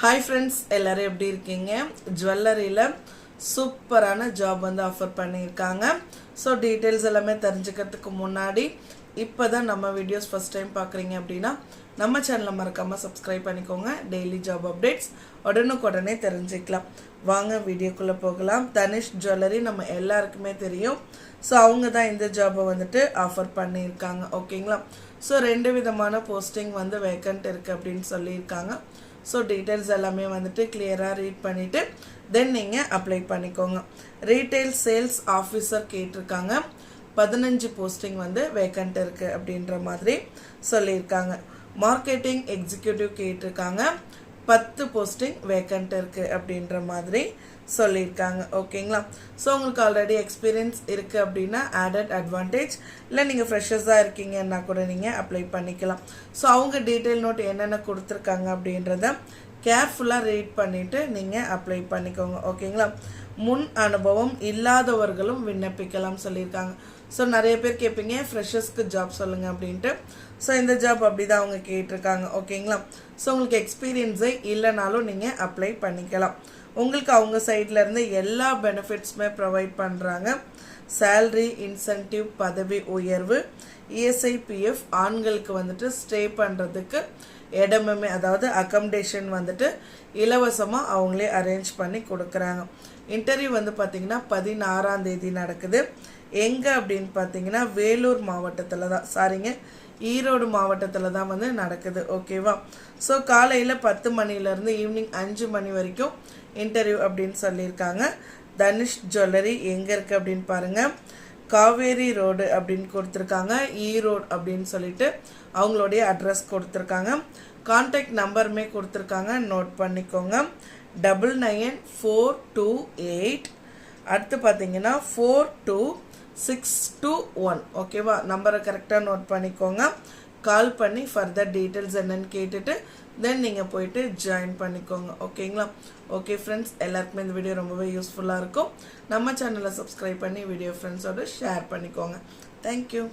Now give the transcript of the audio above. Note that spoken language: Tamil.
ஹாய் ஃப்ரெண்ட்ஸ் எல்லோரும் எப்படி இருக்கீங்க? ஜுவல்லரியில் சூப்பரான ஜாப் வந்து ஆஃபர் பண்ணியிருக்காங்க. ஸோ டீட்டெயில்ஸ் எல்லாமே தெரிஞ்சுக்கிறதுக்கு முன்னாடி இப்போ தான் நம்ம வீடியோஸ் ஃபஸ்ட் டைம் பார்க்குறீங்க அப்படின்னா நம்ம சேனலை மறக்காமல் சப்ஸ்கிரைப் பண்ணிக்கோங்க. டெய்லி ஜாப் அப்டேட்ஸ் உடனுக்குடனே தெரிஞ்சுக்கலாம். வாங்க வீடியோக்குள்ளே போகலாம். தனிஷ் ஜுவல்லரி நம்ம எல்லாருக்குமே தெரியும். ஸோ அவங்க தான் இந்த ஜாபை வந்துட்டு ஆஃபர் பண்ணியிருக்காங்க. ஓகேங்களா ஸோ ரெண்டு விதமான போஸ்டிங் வந்து வேக்கண்ட் இருக்குது அப்படின்னு சொல்லியிருக்காங்க. ஸோ டீட்டெயில்ஸ் எல்லாமே வந்துட்டு கிளியராக ரீட் பண்ணிவிட்டு தென் நீங்கள் அப்ளை பண்ணிக்கோங்க. ரீட்டைல் சேல்ஸ் ஆஃபீஸர் கேட்டிருக்காங்க. பதினஞ்சு போஸ்டிங் வந்து வேக்கண்ட் இருக்குது அப்படின்ற மாதிரி சொல்லியிருக்காங்க. மார்க்கெட்டிங் எக்ஸிக்யூட்டிவ் கேட்டிருக்காங்க. பத்து போஸ்டிங் வேக்கண்ட் இருக்குது அப்படின்ற மாதிரி சொல்லியிருக்காங்க. ஓகேங்களா ஸோ உங்களுக்கு ஆல்ரெடி எக்ஸ்பீரியன்ஸ் இருக்குது அப்படின்னா ஆடட் அட்வான்டேஜ் இல்லை நீங்கள் ஃப்ரெஷர்ஸாக இருக்கீங்கன்னா கூட நீங்கள் அப்ளை பண்ணிக்கலாம். ஸோ அவங்க டீட்டெயில் நோட் என்னென்ன கொடுத்துருக்காங்க அப்படின்றத கேர்ஃபுல்லாக ரீட் பண்ணிவிட்டு நீங்கள் அப்ளை பண்ணிக்கோங்க. ஓகேங்களா முன் அனுபவம் இல்லாதவர்களும் விண்ணப்பிக்கலாம் சொல்லியிருக்காங்க. ஸோ நிறைய பேர் கேட்பீங்க ஃப்ரெஷர்ஸ்க்கு ஜாப் சொல்லுங்கள் அப்படின்ட்டு. ஸோ இந்த ஜாப் அப்படி தான் அவங்க கேட்டிருக்காங்க. ஓகேங்களா ஸோ உங்களுக்கு எக்ஸ்பீரியன்ஸே இல்லைனாலும் நீங்கள் அப்ளை பண்ணிக்கலாம். உங்களுக்கு அவங்க சைட்லேருந்து எல்லா பெனிஃபிட்ஸுமே ப்ரொவைட் பண்ணுறாங்க சேல்ரி இன்சென்டிவ் பதவி உயர்வு. இஎஸ்ஐபிஎஃப் ஆண்களுக்கு வந்துட்டு ஸ்டே பண்ணுறதுக்கு இடமுமே அதாவது அக்கமடேஷன் வந்துட்டு இலவசமாக அவங்களே அரேஞ்ச் பண்ணி கொடுக்குறாங்க. இன்டர்வியூ வந்து பார்த்திங்கன்னா பதினாறாம் தேதி நடக்குது. எங்கே அப்படின்னு பார்த்தீங்கன்னா வேலூர் மாவட்டத்தில் தான். சாரிங்க ஈரோடு மாவட்டத்தில் தான் வந்து நடக்குது. ஓகேவா ஸோ காலையில் பத்து மணிலேருந்து ஈவினிங் அஞ்சு மணி வரைக்கும் இன்டர்வியூ அப்படின்னு சொல்லியிருக்காங்க. தனுஷ் ஜுவல்லரி எங்கே இருக்குது அப்படின்னு பாருங்கள் காவேரி ரோடு அப்படின்னு கொடுத்துருக்காங்க. ஈரோடு e அப்படின்னு சொல்லிட்டு அவங்களுடைய அட்ரஸ் கொடுத்துருக்காங்க. கான்டாக்ட் நம்பருமே கொடுத்துருக்காங்க. நோட் பண்ணிக்கோங்க. Double nine four two eight அடுத்து பார்த்தீங்கன்னா four two six two one ஓகேவா நம்பரை கரெக்டாக நோட் பண்ணிக்கோங்க. கால் பண்ணி ஃபர்தர் டீட்டெயில்ஸ் என்னன்னு கேட்டுட்டு தென் நீங்கள் போயிட்டு ஜாயின் பண்ணிக்கோங்க. ஓகேங்களா ஓகே ஃப்ரெண்ட்ஸ் எல்லாருக்குமே இந்த வீடியோ ரொம்பவே யூஸ்ஃபுல்லாக இருக்கும். நம்ம சேனலை சப்ஸ்கிரைப் பண்ணி வீடியோ ஃப்ரெண்ட்ஸோட ஷேர் பண்ணிக்கோங்க. தேங்க்யூ